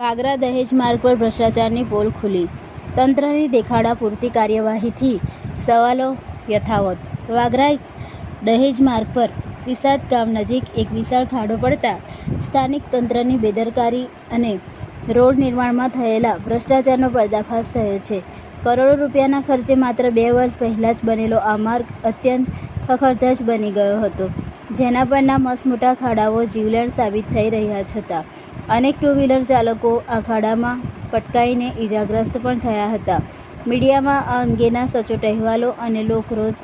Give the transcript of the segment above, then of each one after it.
વાગરા દહેજ માર્ગ પર ભ્રષ્ટાચારની પોલ ખુલી. તંત્રની દેખાડા પૂરતી કાર્યવાહીથી સવાલો યથાવત. વાગરા દહેજ માર્ગ પર વિસાદ ગામ નજીક એક વિશાળ ખાડો પડતા સ્થાનિક તંત્રની બેદરકારી અને રોડ નિર્માણમાં થયેલા ભ્રષ્ટાચારનો પર્દાફાશ થયો છે. કરોડો રૂપિયાના ખર્ચે માત્ર બે વર્ષ પહેલાં જ બનેલો આ માર્ગ અત્યંત ખખડધજ બની ગયો હતો. જેના પરના મસમોટા ખાડાઓ જીવલેણ સાબિત થઈ રહ્યા છતાં અનેક ટુ વ્હીલર ચાલકો આ ખાડામાં પટકાઈને ઈજાગ્રસ્ત પણ થયા હતા. મીડિયામાં આ અંગેના સચોટ અહેવાલો અને લોકરોષ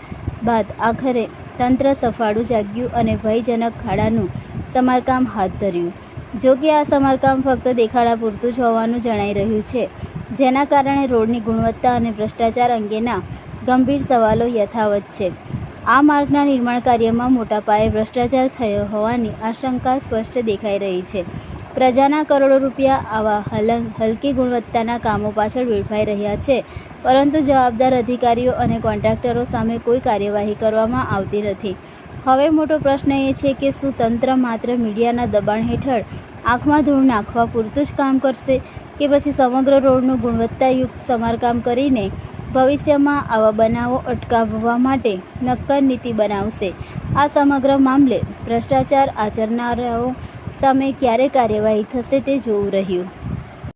બાદ આખરે તંત્ર સફાળું જાગ્યું અને ભયજનક ખાડાનું સમારકામ હાથ ધર્યું. જો કે આ સમારકામ ફક્ત દેખાડા પૂરતું જ હોવાનું જણાઈ રહ્યું છે, જેના કારણે રોડની ગુણવત્તા અને ભ્રષ્ટાચાર અંગેના ગંભીર સવાલો યથાવત છે. આ માર્ગના નિર્માણ કાર્યમાં મોટા પાયે ભ્રષ્ટાચાર થયો હોવાની આશંકા સ્પષ્ટ દેખાઈ રહી છે. પ્રજાના કરોડો રૂપિયા આવા હલ હલકી ગુણવત્તાના કામો પાછળ વેડફાઈ રહ્યા છે, પરંતુ જવાબદાર અધિકારીઓ અને કોન્ટ્રાક્ટરો સામે કોઈ કાર્યવાહી કરવામાં આવતી નથી. હવે મોટો પ્રશ્ન એ છે કે શું તંત્ર માત્ર મીડિયાના દબાણ હેઠળ આંખમાં ધૂળ નાખવા પૂરતું જ કામ કરશે કે પછી સમગ્ર રોડનું ગુણવત્તાયુક્ત સમારકામ કરીને ભવિષ્યમાં આવા બનાવો અટકાવવા માટે નક્કર નીતિ બનાવશે. આ સમગ્ર મામલે ભ્રષ્ટાચાર આચરનારાઓ સામે ક્યારે કાર્યવાહી થશે તે જોવું રહ્યું.